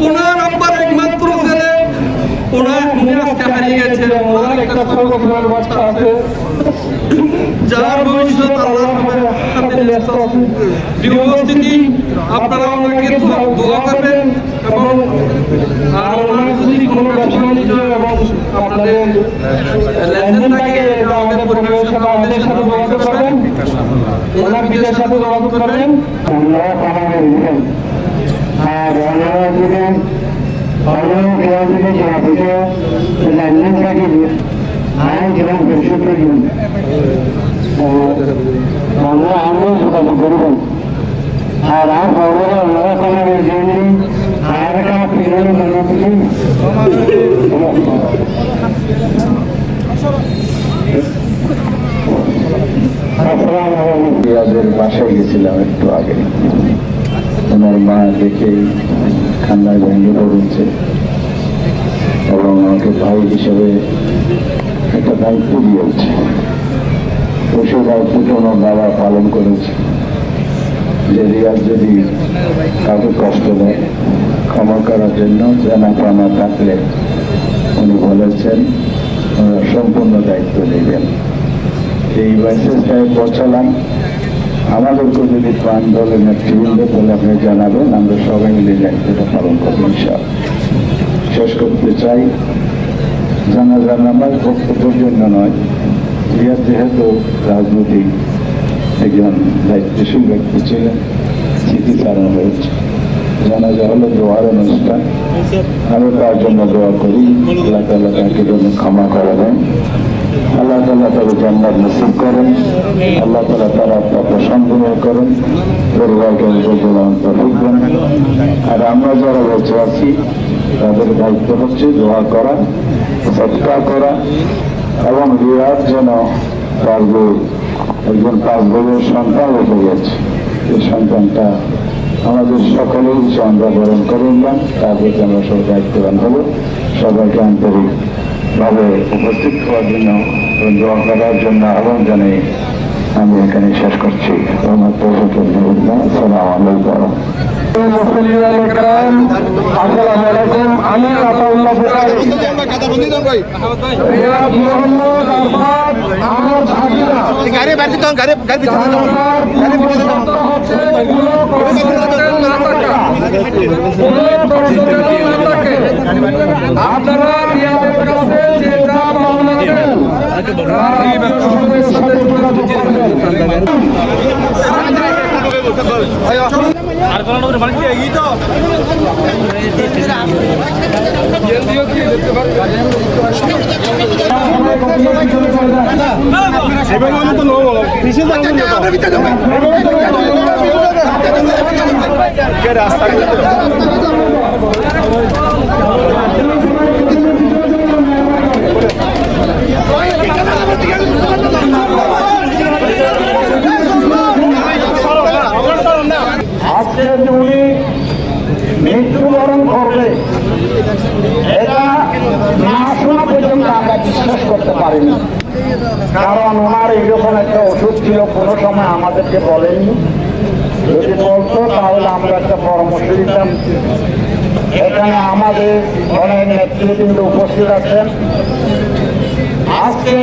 ওনার আব্বার একমাত্র ছেলে। ওনার উনি আপনারা দোয়া- দোয়া করবেন এবং আর ওনার যদি কোনো ব্যবসা বাণিজ্য এবং আপনাদের লেনদেন থাকে এটা আমাদের পরিবারের সাথে আমাদের সাথে যোগাযোগ করবেন ওনার বিদের সাথে যোগাযোগ করবেন আর ওনারা দিবেন অন্য কেউ দিকে সভাপতি লেনদেন থাকিবে আইন এবং পরিশোধ করিবেন আমরা আমরা যোগাযোগ করবেন আর আর খবর ওনারা কামানের জন্য আর একটা পিছনে মনে রিয়াজের বাসায় গেছিলাম একটু আগে। ওনার মা দেখেই কান্নায় ভেঙে পড়েছে এবং আমাকে ভাই হিসেবে একটা দায়িত্ব দিয়েছে। তো সেই দায়িত্বটা ওনার বাবা পালন করেছে। যে রিয়াজ যদি কাউকে কষ্ট দেয়, ক্ষমা করার জন্য জানা পানা থাকলে উনি বলেছেন সম্পূর্ণ দায়িত্ব নেবেন। এই মেসেজটাই পৌঁছালাম। আমাদেরকে যদি প্রাণ দলে নেতৃবৃন্দ বলে আপনি জানাবেন, আমরা সবাই মিলে দায়িত্বটা পালন করব ইনশাল শেষ করতে চাই জানা জানাজার নামাজ বক্তব্যের জন্য নয়, রিয়াদ যেহেতু রাজনৈতিক একজন দায়িত্বশীল ব্যক্তি ছিলেন, স্মৃতি চালানো হয়েছে। জানাজা হলো দোয়ার অনুষ্ঠান। আমি তার জন্য দোয়া করি, আল্লাহ তাল্লাহ তাকে জন্য ক্ষমা করা দেন। আল্লাহ তাল্লাহ তাকে জান্নাত নসিব করেন। আল্লাহ তালা তার সন্দেহ করেন। পরিবারকে তফিকবেন আর আমরা যারা বেঁচে আছি, তাদের দায়িত্ব হচ্ছে দোয়া করা, সৎকার করা এবং বিরাট যেন তার একজন পাঁচ বছরের সন্তান রেখে গেছে। এই সন্তানটা আমাদের সকলেই যে আমরা বরণ করে নিলাম, তার প্রতি আমরা সব দায়িত্ববান হব। সবাইকে আন্তরিক ভাবে উপস্থিত হওয়ার জন্য দোয়া করার জন্য আহ্বান জানাই আমি এখানে শেষ করছি। আমার সালাম আলাইকুম। আসসালামু আলাইকুম। আমি আতাউল্লাহ বুখারী রিয়াদ মোহাম্মদ আরফাত আহমদ হাজিরা। গাড়ি বাড়ি তো গাড়ি গাড়ি পিছনে দাও। গাড়ি পিছনে দাও। আপনারা রিয়াদের কাছে দেন রাজনীতির সাথে যোগাযোগ করবেন। আমরা ভিতরে যাব। আজকে যে উনি মৃত্যুবরণ করবে এটা না শোনা পর্যন্ত আমরা বিশ্বাস করতে পারিনি। কারণ ওনার এইরকম একটা ওষুধ ছিল, কোনো সময় আমাদেরকে বলেনি যদি বলতো, তাহলে আমরা একটা পরামর্শ দিতাম। এখানে আমাদের অনেক নেতৃবৃন্দ উপস্থিত আছেন। আজকে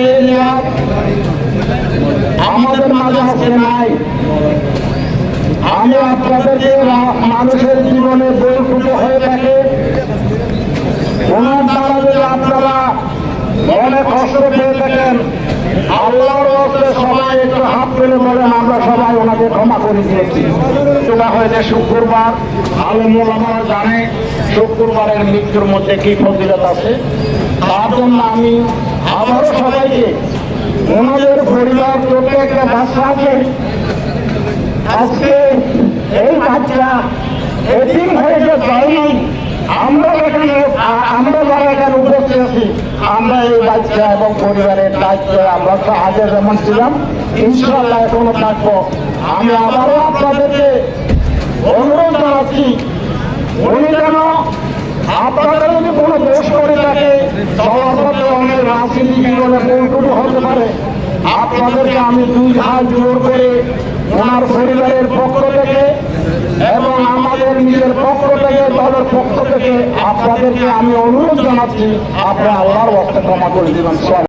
আমাদের মাঝে আজকে নাই। আমি আপনাদেরকে মানুষের জীবনে বৈকুট হয়ে থাকে ওনার দ্বারা যদি আপনারা মনে কষ্ট পেয়ে থাকেন আল্লাহর হস্তে সবাই একটু হাত পেলে বলেন আমরা সবাই ওনাকে ক্ষমা করে দিয়েছি। সেটা হয়েছে শুক্রবার। আলমুল আমরা জানে শুক্রবারের মৃত্যুর মধ্যে কি ফজিলত আছে। তার জন্য আমি আবারও সবাইকে, ওনাদের পরিবার, প্রত্যেকটা বাচ্চা আছে আজকে এই বাচ্চা এদিন হয়ে যে আমরা এখানে আমরা যারা এখানে আমরা এই বাচ্চা এবং পরিবারের দায়িত্বে আমরা তো আগে যেমন ছিলাম ইনশাল্লাহ এখনও থাকব। আমি আবারও আপনাদেরকে অনুরোধ জানাচ্ছি, উনি যেন আপনাদের যদি কোনো দোষ করে থাকে রাজনীতি হতে পারে। আপনাদেরকে আমি দুই হাত জোর করে ওনার পরিবারের পক্ষ থেকে এবং আমাদের নিজের পক্ষ থেকে দলের পক্ষ থেকে আপনাদেরকে আমি অনুরোধ জানাচ্ছি আপনারা আল্লাহর বস্তে ক্ষমা করে দেবেন